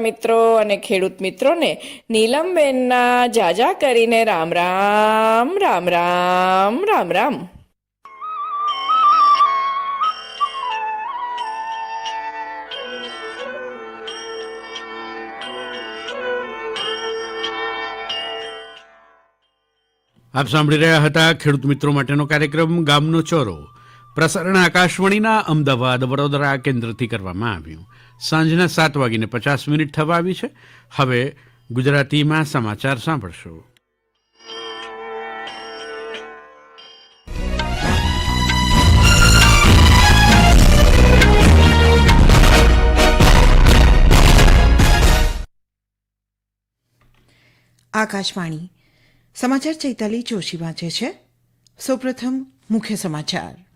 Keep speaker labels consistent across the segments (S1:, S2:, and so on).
S1: મિત્રો અને ખેડૂત મિત્રોને નીલમબેનના જાજા કરીને રામ રામ રામ રામ રામ રામ.
S2: આપ સાંભળી રહ્યા હતા ખેડૂત મિત્રો માટેનો કાર્યક્રમ ગામનો ચોરો. પ્રસારણ આકાશવાણીના અમદાવાદ વડોદરા કેન્દ્રથી કરવામાં આવ્યું. સાંજના સાત વાગીને પચાસ મિનિટ થવા આવી છે. હવે ગુજરાતીમાં સમાચાર સાંભળશો.
S3: આકાશવાણી. સમાચાર ચૈતાલી જોશી વાંચે છે. સૌપ્રથમ મુખ્ય સમાચાર.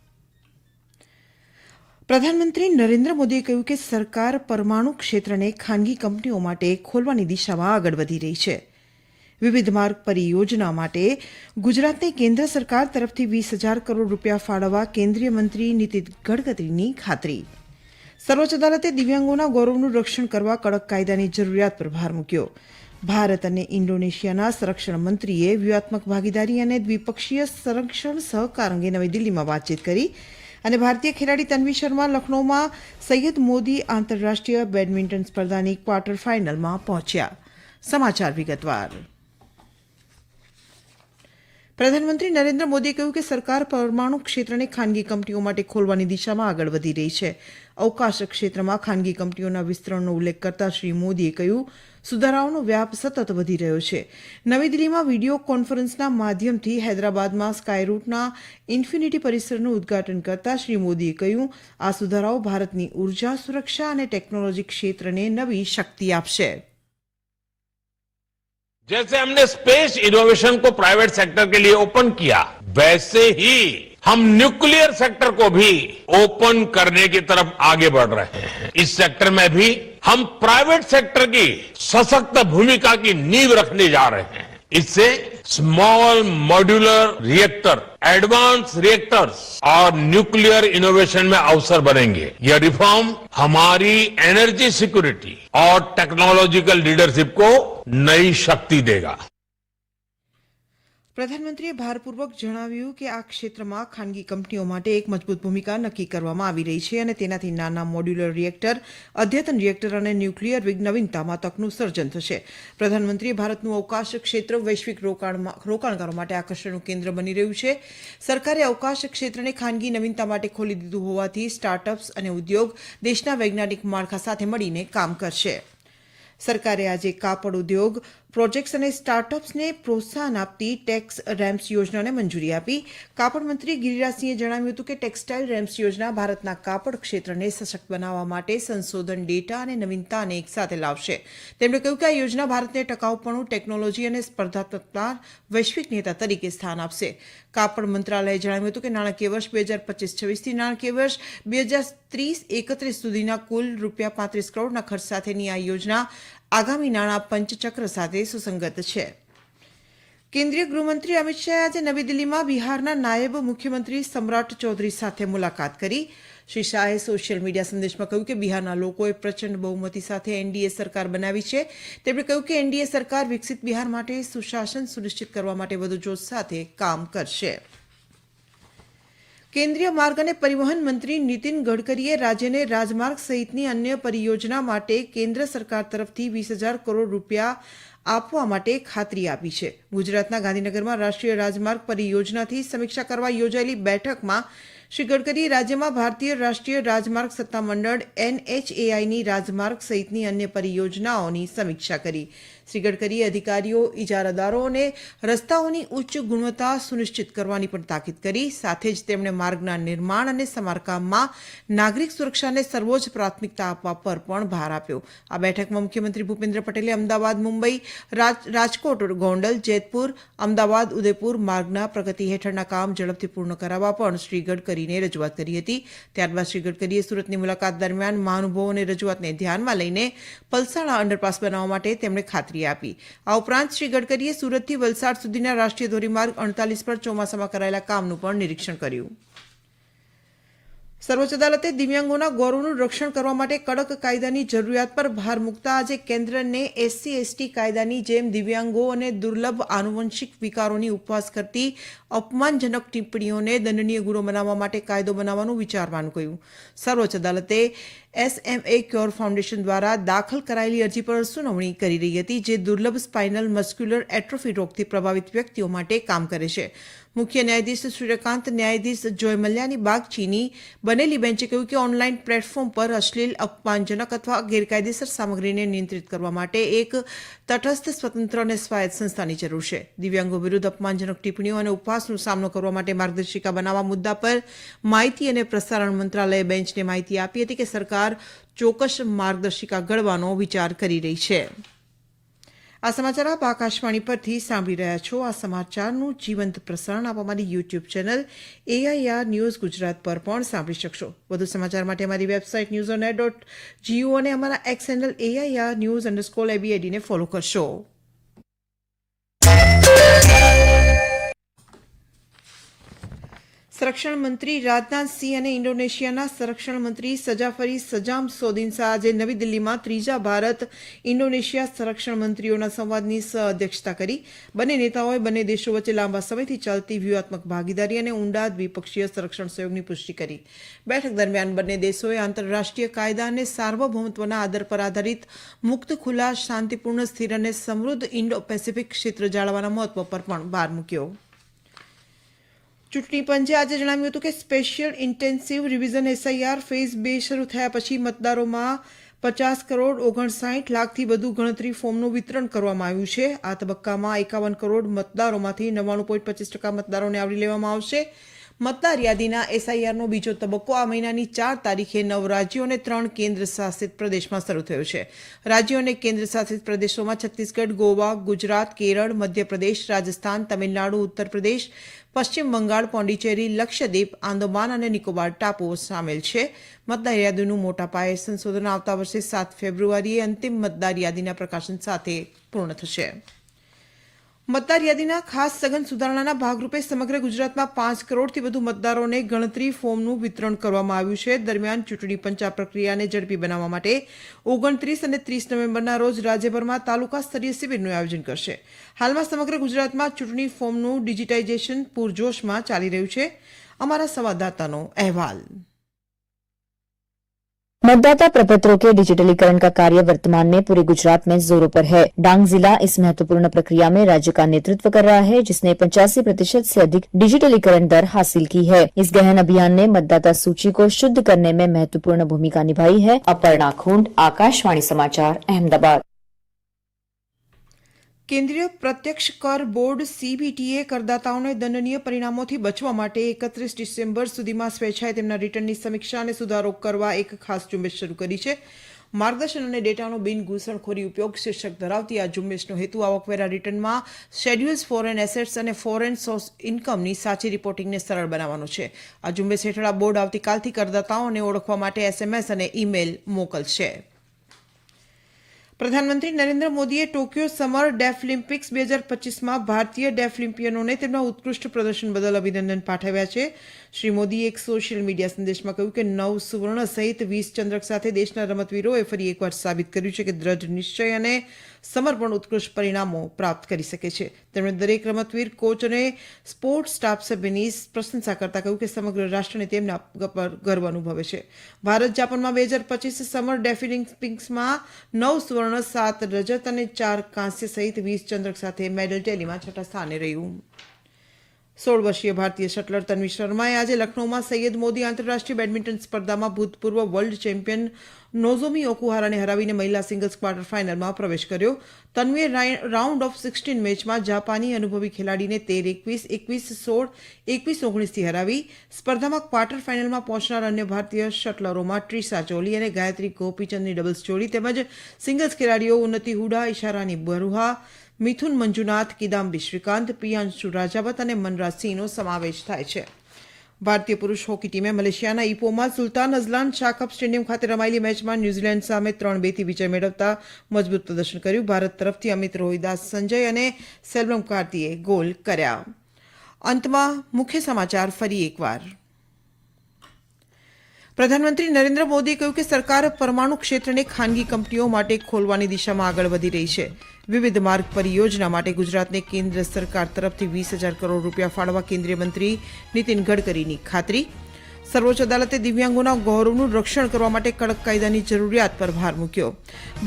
S3: પ્રધાનમંત્રી નરેન્દ્ર મોદીએ કહ્યું કે સરકાર પરમાણુ ક્ષેત્રને ખાનગી કંપનીઓ માટે ખોલવાની દિશામાં આગળ વધી રહી છે. વિવિધ માર્ગ પરિયોજના માટે ગુજરાતને કેન્દ્ર સરકાર તરફથી વીસ હજાર કરોડ રૂપિયા ફાળવવા કેન્દ્રીય મંત્રી નીતિન ગડકરીની ખાતરી. સર્વોચ્ચ અદાલતે દિવ્યાંગોના ગૌરવનું રક્ષણ કરવા કડક કાયદાની જરૂરિયાત પર ભાર મૂક્યો. ભારત અને ઇન્ડોનેશિયાના સંરક્ષણ મંત્રીએ વ્યૂહાત્મક ભાગીદારી અને દ્વિપક્ષીય સંરક્ષણ સહકાર અંગે નવી દિલ્હીમાં વાતચીત કરી. અને ભારતીય ખેલાડી તન્વી શર્મા લખનૌમાં સૈયદ મોદી આંતરરાષ્ટ્રીય બેડમિન્ટન સ્પર્ધાની ક્વાર્ટર ફાઇનલમાં પહોંચ્યા. સમાચાર વિગતવાર. પ્રધાનમંત્રી નરેન્દ્ર મોદીએ કહ્યું કે સરકાર પરમાણુ ક્ષેત્રને ખાનગી કંપનીઓ માટે ખોલવાની દિશામાં આગળ વધી રહી છે. અવકાશ ક્ષેત્રમાં ખાનગી કંપનીઓના વિસ્તરણનો ઉલ્લેખ કરતા શ્રી મોદીએ કહ્યું, સુધારાઓનો વ્યાપ સતત વધી રહ્યો છે. નવી દિલ્હીમાં વીડિયો કોન્ફરન્સના માધ્યમથી હૈદરાબાદમાં સ્કાયરૂટના ઇન્ફિનિટી પરિસરનું ઉદ્ઘાટન કરતા શ્રી મોદીએ કહ્યું, આ સુધારાઓ ભારતની ઊર્જા સુરક્ષા અને ટેકનોલોજી ક્ષેત્રને નવી શક્તિ આપશે.
S4: जैसे हमने स्पेस इनोवेशन को प्राइवेट सेक्टर के लिए ओपन किया, वैसे ही हम न्यूक्लियर सेक्टर को भी ओपन करने की तरफ़ आगे बढ़ रहे हैं। इस सेक्टर में भी हम प्राइवेट सेक्टर की सशक्त भूमिका की नींव रखने जा रहे हैं। इससे small modular reactor advance reactors और न्यूक्लियर इनोवेशन में अवसर बनेंगे। यह रिफॉर्म हमारी एनर्जी सिक्योरिटी और टेक्नोलॉजिकल लीडरशिप को नई शक्ति देगा।
S3: પ્રધાનમંત્રીએ ભારપૂર્વક જણાવ્યું કે આ ક્ષેત્રમાં ખાનગી કંપનીઓ માટે એક મજબૂત ભૂમિકા નક્કી કરવામાં આવી રહી છે અને તેનાથી નાના મોડ્યુલર રિએક્ટર, અદ્યતન રિએક્ટર અને ન્યુક્લિયર વિગ નવીનતામાં તકનું સર્જન થશે. પ્રધાનમંત્રીએ ભારતનું અવકાશ ક્ષેત્ર વૈશ્વિક રોકાણમાં રોકાણકારો માટે આકર્ષણનું કેન્દ્ર બની રહ્યું છે. સરકારે અવકાશ ક્ષેત્રને ખાનગી નવીનતા માટે ખોલી દીધું હોવાથી સ્ટાર્ટઅપ્સ અને ઉદ્યોગ દેશના વૈજ્ઞાનિક માળખા સાથે મળીને કામ કરશે. સરકારે આજે કાપડ ઉદ્યોગ પ્રોજેક્ટ્સ અને સ્ટાર્ટઅપ્સને પ્રોત્સાહન આપતી ટેક્સ રેમ્સ યોજનાને મંજૂરી આપી. કાપડ મંત્રી ગિરિરાજસિંહે જણાવ્યું હતું કે ટેક્સટાઇલ રેમ્સ યોજના ભારતના કાપડ ક્ષેત્રને સશક્ત બનાવવા માટે સંશોધન, ડેટા અને નવીનતાને એકસાથે લાવશે. તેમણે કહ્યું કે આ યોજના ભારતને ટકાઉપણું, ટેકનોલોજી અને સ્પર્ધાત્મકતા વૈશ્વિક નેતા તરીકે સ્થાન આપશે. કાપડ મંત્રાલયે જણાવ્યું હતું કે નાણાકીય વર્ષ બે હજાર પચીસ છવ્વીસથી નાણાકીય વર્ષ બે હજાર ત્રીસ એકત્રીસ સુધીના કુલ રૂપિયા પાંત્રીસ કરોડના ખર્ચ સાથેની આ યોજના આગામી નાણાં પંચચક્ર સાથે સુસંગત છે. કેન્દ્રીય ગૃહમંત્રી અમિત શાહે આજે નવી દિલ્હીમાં બિહારના નાયબ મુખ્યમંત્રી સમ્રાટ ચૌધરી સાથે મુલાકાત કરી. શ્રી શાહે સોશિયલ મીડિયા સંદેશમાં કહ્યું કે બિહારના લોકોએ પ્રચંડ બહુમતી સાથે એનડીએ સરકાર બનાવી છે. તેમણે કહ્યું કે એનડીએ સરકાર વિકસિત બિહાર માટે સુશાસન સુનિશ્ચિત કરવા માટે વધુ જોશ સાથે કામ કરશે. કેન્દ્રીય માર્ગ અને પરિવહન મંત્રી નીતિન ગડકરીએ રાજ્યને રાજમાર્ગ સહિતની અન્ય પરિયોજના માટે કેન્દ્ર સરકાર તરફથી વીસ હજાર કરોડ રૂપિયા આપવા માટે ખાતરી આપી છે. ગુજરાતના ગાંધીનગરમાં રાષ્ટ્રીય રાજમાર્ગ પરિયોજનાથી સમીક્ષા કરવા યોજાયેલી બેઠકમાં શ્રી ગડકરીએ રાજ્યમાં ભારતીય રાષ્ટ્રીય રાજમાર્ગ સત્તામંડળ એનએચએઆઈની રાજમાર્ગ સહિતની અન્ય પરિયોજનાઓની સમીક્ષા કરી. શ્રી ગડકરીએ અધિકારીઓ ઇજારાદારોને રસ્તાઓની ઉચ્ચ ગુણવત્તા સુનિશ્ચિત કરવાની પણ તાકીદ કરી. સાથે જ તેમણે માર્ગના નિર્માણ અને સમારકામમાં નાગરિક સુરક્ષાને સર્વોચ્ચ પ્રાથમિકતા આપવા પર પણ ભાર આપ્યો. આ બેઠકમાં મુખ્યમંત્રી ભૂપેન્દ્ર પટેલે અમદાવાદ, મુંબઈ, રાજ- રાજકોટ, ગોંડલ, જેતપુર, અમદાવાદ, ઉદયપુર માર્ગના પ્રગતિ હેઠળના કામ ઝડપથી પૂર્ણ કરાવવા પણ શ્રી ગડકરીને રજૂઆત કરી હતી. ત્યારબાદ શ્રી ગડકરીએ સુરતની મુલાકાત દરમિયાન મહાનુભાવોની રજૂઆતને ધ્યાનમાં લઈને પલસાણા અંડરપાસ બનાવવા માટે તેમણે ખાતરી આપી. આ ઉપરાંત શ્રી ગડકરીએ સુરતથી વલસાડ સુધીના રાષ્ટ્રીય ધોરીમાર્ગ અડતાલીસ પર ચોમાસામાં કરાયેલા કામનું પણ નિરીક્ષણ કર્યું. સર્વોચ્ચ અદાલતે દિવ્યાંગોના ગૌરવનું રક્ષણ કરવા માટે કડક કાયદાની જરૂરિયાત પર ભાર મૂકતા આજે કેન્દ્રને એસસી, એસટી કાયદાની જેમ દિવ્યાંગો અને દુર્લભ આનુવંશિક વિકારોની ઉપવાસ કરતી અપમાનજનક ટિપ્પણીઓને દંડનીય ગુનો બનાવવા માટે કાયદો બનાવવાનું વિચારવાનું કહ્યું. સર્વોચ્ચ અદાલતે એસએમએ ક્યોર ફાઉન્ડેશન દ્વારા દાખલ કરાયેલી અરજી પર સુનાવણી કરી રહી હતી, જે દુર્લભ સ્પાઇનલ મસ્ક્યુલર એટ્રોફી રોગથી પ્રભાવિત વ્યક્તિઓ માટે કામ કરે છે. મુખ્ય ન્યાયાધીશ સૂર્યકાંત, ન્યાયાધીશ જોય મલ્યાની બાગચીની બનેલી બેન્ચે કહ્યું કે ઓનલાઈન પ્લેટફોર્મ પર અશ્લીલ, અપમાનજનક અથવા ગેરકાયદેસર સામગ્રીને નિયંત્રિત કરવા માટે એક તટસ્થ સ્વતંત્ર અને સ્વાયત્ત સંસ્થાની જરૂર છે. દિવ્યાંગો વિરુદ્ધ અપમાનજનક ટિપ્પણીઓ અને ઉપવાસનો સામનો કરવા માટે માર્ગદર્શિકા બનાવવા મુદ્દા પર માહિતી અને પ્રસારણ મંત્રાલયે બેન્ચને માહિતી આપી હતી કે સરકાર ચોક્કસ માર્ગદર્શિકા ઘડવાનો વિચાર કરી રહી છે. આ સમાચાર આપ આકાશવાણી પરથી સાંભળી રહ્યા છો. આ સમાચારનું જીવંત પ્રસારણ આપ અમારી YouTube channel AIR news Gujarat પર પણ સાંભળી શકશો. વધુ સમાચાર માટે અમારી website news on dot gov અને અમારા X handle AIR news underscore એબીઆઈડીને follow કરશો. સંરક્ષણ મંત્રી રાજનાથસિંહ અને ઇન્ડોનેશિયાના સંરક્ષણ મંત્રી સજાફરી સજામ સોદિનસા આજે નવી દિલ્હીમાં ત્રીજા ભારત ઇન્ડોનેશિયા સંરક્ષણ મંત્રીઓના સંવાદની સહઅધ્યક્ષતા કરી. બંને નેતાઓએ બંને દેશો વચ્ચે લાંબા સમયથી ચાલતી વ્યૂહાત્મક ભાગીદારી અને ઊંડા દ્વિપક્ષીય સંરક્ષણ સહયોગની પુષ્ટિ કરી. બેઠક દરમિયાન બંને દેશોએ આંતરરાષ્ટ્રીય કાયદા અને સાર્વભૌમત્વના આદર પર આધારિત મુક્ત, ખુલ્લા, શાંતિપૂર્ણ, સ્થિર અને સમૃદ્ધ ઇન્ડો પેસિફિક ક્ષેત્ર જાળવવાના મહત્વ પર પણ ભાર મૂક્યો. ચૂંટણી પંચે આજે જણાવ્યું હતું કે special intensive revision SIR phase બે શરૂ થયા પછી મતદારોમાં પચાસ કરોડ ઓગણસાઠ લાખથી વધુ ગણતરી ફોર્મનું વિતરણ કરવામાં આવ્યું છે. આ તબક્કામાં એકાવન કરોડ મતદારોમાંથી નવ્વાણું પોઈન્ટ પચીસ ટકા મતદારોને આવરી લેવામાં આવશે. મતદાર યાદીના એસઆઈઆરનો બીજો તબક્કો આ મહિનાની ચાર તારીખે નવ રાજ્યો અને ત્રણ કેન્દ્ર શાસિત પ્રદેશમાં શરૂ થયો છે. રાજ્યો અને કેન્દ્ર શાસિત પ્રદેશોમાં છત્તીસગઢ, ગોવા, ગુજરાત, કેરળ, મધ્યપ્રદેશ, રાજસ્થાન, તમિલનાડુ ઉત્તર પ્રદેશ પશ્ચિમ બંગાળ, પોંડિચેરી, લક્ષદ્વીપ, આંદોમાન અને નિકોબાર ટાપુઓ સામેલ છે. મતદાર યાદીનું મોટા પાયે સંશોધન આવતા વર્ષે સાત ફેબ્રુઆરીએ અંતિમ મતદાર યાદીના પ્રકાશન સાથે પૂર્ણ થશે. મતદાર યાદીના ખાસ સઘન સુધારણાના ભાગરૂપે સમગ્ર ગુજરાતમાં પાંચ કરોડથી વધુ મતદારોને ગણતરી ફોર્મનું વિતરણ કરવામાં આવ્યું છે. દરમિયાન ચૂંટણી પંચ આ પ્રક્રિયાને ઝડપી બનાવવા માટે ઓગણત્રીસ અને ત્રીસ નવેમ્બરના રોજ રાજ્યભરમાં તાલુકા સ્તરીય શિબિરનું આયોજન કરશે. હાલમાં સમગ્ર ગુજરાતમાં ચૂંટણી ફોર્મનું ડિજિટાઇઝેશન પૂરજોશમાં ચાલી રહ્યું છે. અમારા સંવાદદાતાનો અહેવાલ.
S5: मतदाता प्रपत्रों के डिजिटलीकरण का कार्य वर्तमान में पूरे गुजरात में जोरों पर है। डांग जिला इस महत्वपूर्ण प्रक्रिया में राज्य का नेतृत्व कर रहा है, जिसने पचासी प्रतिशत ऐसी अधिक डिजिटलीकरण दर हासिल की है। इस गहन अभियान ने मतदाता सूची को शुद्ध करने में महत्वपूर्ण भूमिका निभाई है। अपर्णा खूंड, आकाशवाणी समाचार, अहमदाबाद।
S3: કેન્દ્રીય પ્રત્યક્ષ કર બોર્ડ સીબીટીએ કરદાતાઓને દંડનીય પરિણામોથી બચવા માટે એકત્રીસ ડિસેમ્બર સુધીમાં સ્વેચ્છાએ તેમના રિટર્નની સમીક્ષા અને સુધારો કરવા એક ખાસ ઝુંબેશ શરૂ કરી છે. માર્ગદર્શન અને ડેટાનો બિન ઘૂસણખોરી ઉપયોગ શીર્ષક ધરાવતી આ ઝુંબેશનો હેતુ આવકવેરા રિટર્નમાં શેડ્યુલ્સ ફોરેન એસેટ્સ અને ફોરેન સોર્સ ઇન્કમની સાચી રિપોર્ટિંગને સરળ બનાવવાનો છે. આ ઝુંબેશ હેઠળ આ બોર્ડ આવતીકાલથી કરદાતાઓને ઓળખવા માટે એસએમએસ અને ઈમેલ મોકલશે. પ્રધાનમંત્રી નરેન્દ્ર મોદીએ ટોક્યો સમર ડેફલિમ્પિક્સ બે હજાર પચીસમાં ભારતીય ડેફલિમ્પિયનોને તેમના ઉત્કૃષ્ટ પ્રદર્શન બદલ અભિનંદન પાઠવ્યા છે. શ્રી મોદીએ એક સોશિયલ મીડિયા સંદેશમાં કહ્યું કે નવ સુવર્ણ સહિત વીસ ચંદ્રક સાથે દેશના રમતવીરોએ ફરી એકવાર સાબિત કર્યું છે કે દ્રઢ નિશ્ચય અને સમર્પણ ઉત્કૃષ્ટ પરિણામો પ્રાપ્ત કરી શકે છે. તેમણે દરેક રમતવીર, કોચ અને સ્પોર્ટ્સ સ્ટાફ સભ્યની પ્રશંસા કરતા કહ્યું કે સમગ્ર રાષ્ટ્રને તેમના પર ગર્વ અનુભવે છે. ભારત જાપાનમાં બે હજાર પચીસ સમર ડેફિલિમ્પિક્સમાં નવ સુવર્ણ, સાત રજત અને ચાર કાંસ્ય સહિત વીસ ચંદ્રક સાથે મેડલ ટેલીમાં છઠ્ઠા સ્થાને રહ્યું. સોળ વર્ષીય ભારતીય શટલર તન્વી શર્માએ આજે લખનૌમાં સૈયદ મોદી આંતરરાષ્ટ્રીય બેડમિન્ટન સ્પર્ધામાં ભૂતપૂર્વ વર્લ્ડ ચેમ્પિયન નોઝોમી ઓકુહારાને હરાવીને મહિલા સિંગલ્સ ક્વાર્ટર ફાઇનલમાં પ્રવેશ કર્યો. તન્વીએ રાઉન્ડ ઓફ સિક્સટીન મેચમાં જાપાની અનુભવી ખેલાડીને તેર એકવીસ એકવીસ સોળ, એકવીસ ઓગણીસથી હરાવી, સ્પર્ધામાં ક્વાર્ટર ફાઇનલમાં પહોંચનાર અન્ય ભારતીય શટલરોમાં ટ્રીસા ચોલી અને ગાયત્રી ગોપીચંદની ડબલ્સ જોડી તેમજ સિંગલ્સ ખેલાડીઓ ઉન્નતિ હુડા ઇશારાની બરુહા મિથુન, મંજુનાથ, કિદામ્બી, શ્રીકાંત પ્રિયાંશુ રાજાવત અને મનરાજ સિંહનો સમાવેશ થાય છે. ભારતીય પુરુષ હોકી ટીમે મલેશિયાના ઇપોમાં સુલતાન અઝલાન શાકઅપ સ્ટેડિયમ ખાતે રમાયેલી મેચમાં ન્યૂઝીલેન્ડ સામે ત્રણ બેથી વિજય મેળવતા મજબૂત પ્રદર્શન કર્યું. ભારત તરફથી અમિત રોહિદાસ, સંજય અને સેલ્વમ કાર્તિએ ગોલ કર્યા. અંતમાં મુખ્ય સમાચાર ફરી એકવાર. પ્રધાનમંત્રી નરેન્દ્ર મોદીએ કહ્યું કે સરકાર પરમાણુ ક્ષેત્રને ખાનગી કંપનીઓ માટે ખોલવાની દિશામાં આગળ વધી રહી છે. વિવિધ માર્ગ પરિયોજના માટે ગુજરાતને કેન્દ્ર સરકાર તરફથી વીસ હજાર કરોડ રૂપિયા ફાળવા કેન્દ્રીય મંત્રી નીતિન ગડકરીની ખાતરી. સર્વોચ્ચ અદાલતે દિવ્યાંગોના ગૌરવનું રક્ષણ કરવા માટે કડક કાયદાની જરૂરિયાત પર ભાર મૂક્યો.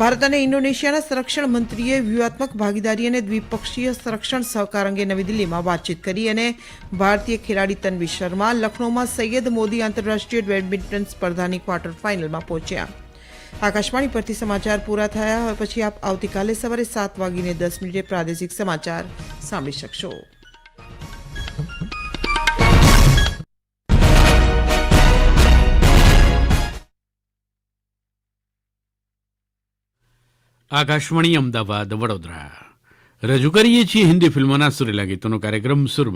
S3: ભારત અને ઇન્ડોનેશિયાના સંરક્ષણ મંત્રીએ વ્યૂહાત્મક ભાગીદારી અને દ્વિપક્ષીય સંરક્ષણ સહકાર અંગે નવી દિલ્હીમાં વાતચીત કરી અને ભારતીય ખેલાડી તન્વી શર્મા લખનૌમાં સૈયદ મોદી આંતરરાષ્ટ્રીય બેડમિન્ટન સ્પર્ધાની ક્વાર્ટર ફાઇનલમાં પહોંચ્યા. આકાશવાણી પરથી સમાચાર પૂરા થયા હવે પછી આપ આવતીકાલે સવારે સાત વાગીને દસ મિનિટે પ્રાદેશિક સમાચાર સાંભળી શકશો.
S2: આકાશવાણી અમદાવાદ વડોદરા. રજૂ કરીએ છીએ હિન્દી ફિલ્મોના સુરેલા ગીતોનો કાર્યક્રમ સુર